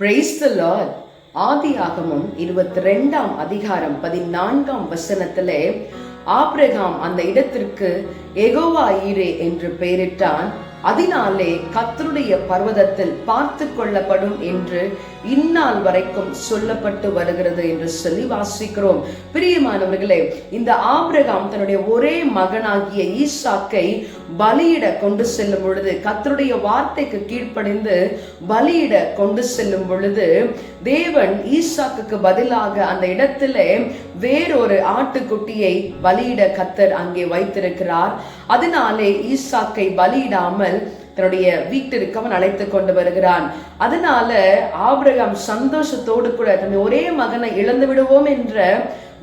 Praise the Lord ஆதியாகமம் இருபத்தி ரெண்டாம் அதிகாரம் பதினான்காம் வசனத்திலே ஆப்ரகாம் அந்த இடத்திற்கு எகோவா ஈரே என்று பெயரிட்டான். அதனாலே கத்தருடைய பர்வதத்தில் பார்த்து கொள்ளப்படும் என்று இந்நாள் வரைக்கும் சொல்லப்பட்டு வருகிறது என்று சொல்லி வாசிக்கிறோம். பிரியமானவர்களே இந்த ஆபிரகாம் தன்னுடைய ஒரே மகனாகிய ஈசாக்கை பலியிட கொண்டு செல்லும் பொழுது கத்தருடைய வார்த்தைக்கு கீழ்ப்படிந்து பலியிட கொண்டு செல்லும் பொழுது தேவன் ஈசாக்குக்கு பதிலாக அந்த இடத்துல வேறொரு ஆட்டுக்குட்டியை பலியிட கத்தர் அங்கே வைத்திருக்கிறார். அதனாலே ஈசாக்கை பலியிடாமல் தன்னுடைய வீட்டிற்கு அவன் அழைத்து கொண்டு வருகிறான். அதனால ஆபிரகாம் சந்தோஷத்தோடு கூட தன் ஒரே மகனை இழந்து விடுவோம் என்ற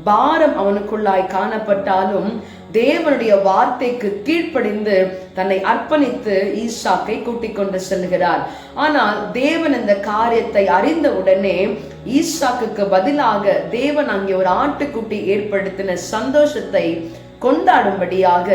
பாரம் அவனுக்குள்ளாய் காணப்பட்டாலும் தேவனுடைய வார்த்தைக்கு கீழ்ப்படிந்து தன்னை அர்ப்பணித்து ஈசாக்கை கூட்டிக் கொண்டு செல்கிறார். ஆனால் தேவன் இந்த காரியத்தை அறிந்த உடனே ஈசாக்குக்கு பதிலாக தேவன் அங்கே ஒரு ஆட்டுக்குட்டி ஏற்படுத்தின சந்தோஷத்தை கொண்டாடும்படியாக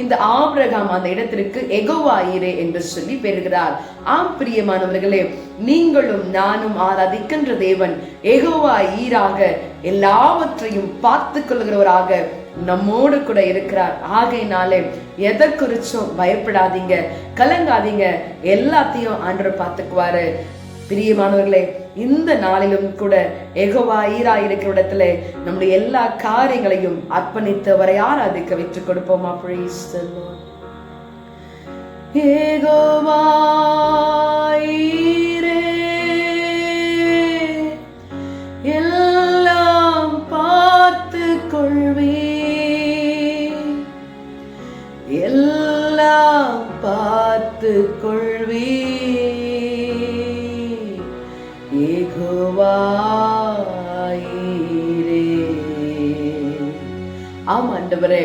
இந்த ஆபிரகாம் அந்த இடத்திற்கு எகோவாயிரே என்று சொல்லி பெறுகிறார். ஆம் பிரியமானவர்களே நீங்களும் நானும் ஆராதிக்கின்ற தேவன் எகோவா ஈராக எல்லாவற்றையும் பார்த்து கொள்கிறவராக நம்மோடு கூட இருக்கிறார். ஆகையினாலே எதை குறிச்சும் பயப்படாதீங்க கலங்காதீங்க. எல்லாத்தையும் ஆண்டவர் பார்த்துக்குவாரு. பிரியமானவர்களே இந்த நாளிலும் கூட எகோவா ஈரா இருக்கிற இடத்துல நம்முடைய எல்லா காரியங்களையும் அர்ப்பணித்து யார் அதுக்கு விற்று கொடுப்போமா? Jehovah the Lord. காத்து கொள்வே. ஆம் ஆண்டவரே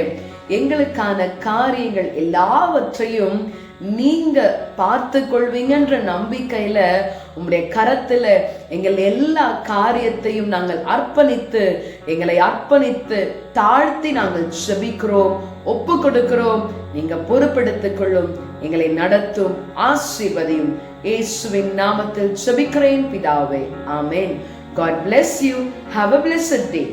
எங்களுக்கான காரியங்கள் எல்லாவற்றையும் நீங்க பார்த்து கொள்வீங்கன்ற நம்பிக்கையில உங்களுடைய கரத்துல எங்கள் எல்லா காரியத்தையும் நாங்கள் அர்ப்பணித்து எங்களை அர்ப்பணித்து தாழ்த்தி நாங்கள் ஜபிக்கிறோம் ஒப்பு கொடுக்கிறோம் நீங்க பொறுப்பெடுத்துக் கொள்ளும் எங்களை நடத்தும் ஆசீர்வதியும். இயேசுவின் நாமத்தில் ஜபிக்கிறேன் பிதாவே. ஆமேன். God bless you have a blessed day